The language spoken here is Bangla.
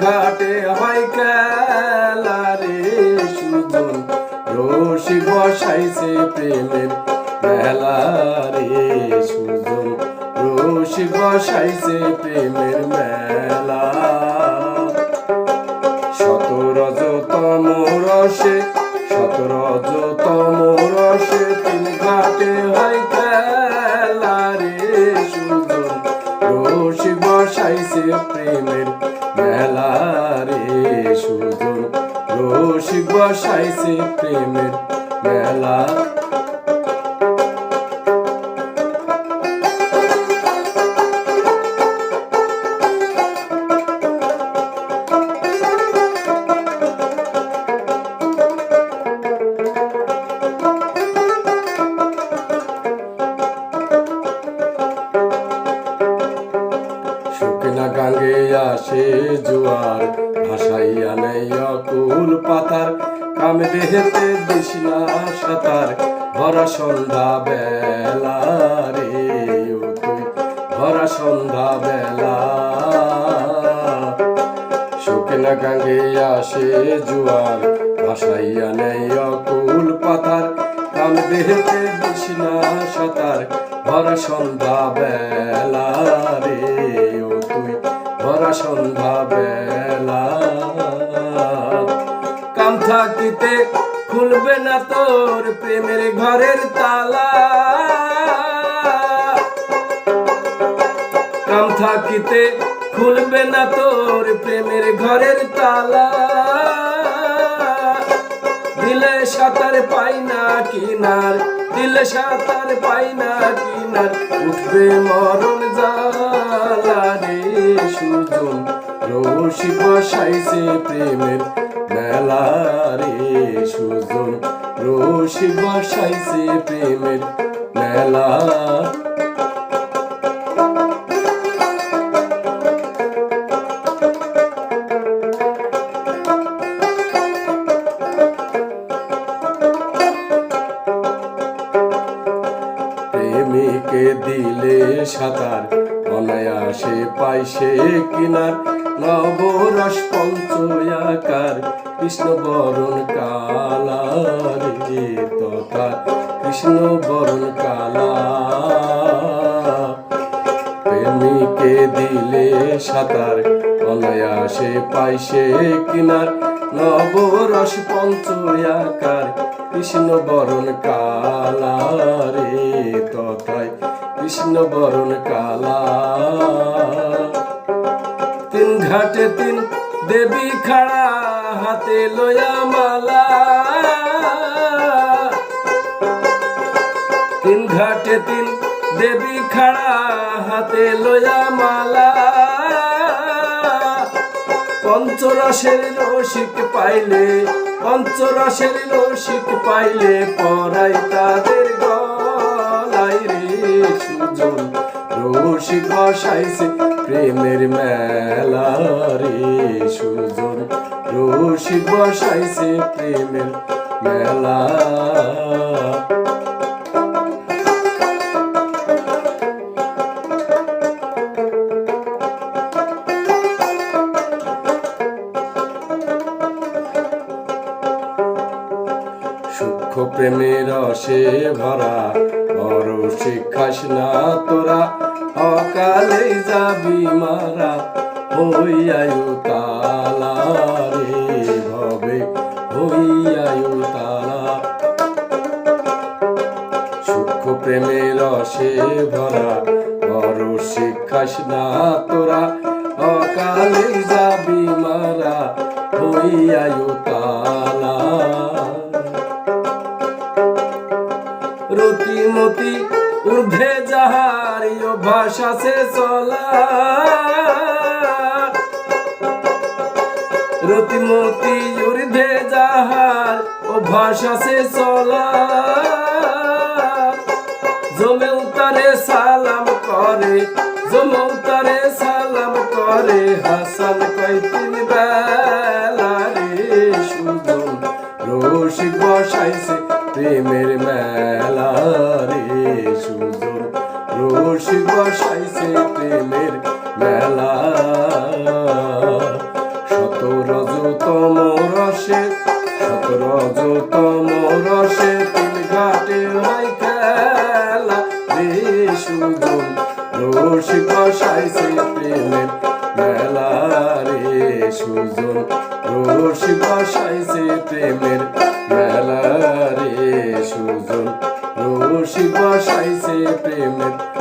ঘাটে হয় খেলা রে সুজন। রশি বসাইছে প্রেমের মেলা রে সুজন। রশি বসাইছে প্রেমের মেলা। শতরজতম রসে শতরজতম রসে তিন ঘাটে হয় খেলা রে সুজন। রশি বসাইছে প্রেমের রশি বসাইছে প্রেমের মেলা। শুকনা গাঙ্গে আসে জোয়ার। ভাসাইয়া নেই অকুল পাতার কামে দেহেতে দিস না সাঁতার। ভরা সন্ধ্যা বেলা রে ভরা সন্ধ্যা বেলা। শুকনা গাঙ্গে আসে জোয়ার, ভাসাইয়া নেই অকুল পাতার কাম দেহেতে দিস না সাঁতার। ভরা সন্ধ্যা বেলা রে ভরা সন্ধ্যা বেলা। কাম থাকিতে খুলবে না তোর প্রেমের ঘরের তালা। কাম থাকিতে খুলবে না তোর প্রেমের ঘরের তালা। দিলে সাঁতার পাই না কিনার, দিলে সাঁতার পাই না কিনার, উঠবে মরণ জালা রে সুজন। রশি বসাইছে প্রেমের মেলা রে সুজন। রশি বসাইছে প্রেমের মেলা প্রেমিকে দিলে সাঁতার। অনায়াসে পাইছে কিনার। নবরস পঞ্চয়াকার কৃষ্ণ বরণ কালা রে তথা কৃষ্ণ বরণ কালা দিলে সাঁতার। অনায়াসে পাইছে কিনার। নবরস পঞ্চয়াকার কৃষ্ণ বরণ কালা রে তথায় কৃষ্ণ বরণ কালা। তিন ঘাটে তিন দেবী খাড়া হাতে লয়া মালা। তিন ঘাটে তিন দেবী খাড়া হাতে লয়া মালা। পঞ্চরসের রসিক পাইলে, পঞ্চরসের রসিক পাইলে পরাই তাদের সুজন রসিক বসাইছে প্রেমের মেলা রে সুজন। রসিক বসাইছে প্রেমের মেলা। প্রেমের রসে ভরা বড় শিক্ষাস না তোরা, অকালে যাবি মারা হইয়ায়ু তালা রে ভবে তালা সূক্ষ্ম প্রেমের রসে ভরা না তোরা, অকালে যাবি মারা তালা রতিমতি ঊর্ধ্বে যাহার অভ্যাস আছে, চলা। রতিমতি ঊর্ধ্বে যাহার অভ্যাস আছে, চলা। জমেও তারে সালাম করে জমেও তারে সালাম করে, হাসান কয়তিন বেলা রে সুজন রসিক বসাইছে প্রেমের মেলা রে সুজন রসিক বসাইছে প্রেমের মেলা। রসে সতেরো যতম রসে তিন ঘাটে হয় খেলা। রে সুজন রসি বসাইছে প্রেমের মেলা। রে সুজন রসি বসাইছে প্রেমের সুজন রশি বসাইছে প্রেমের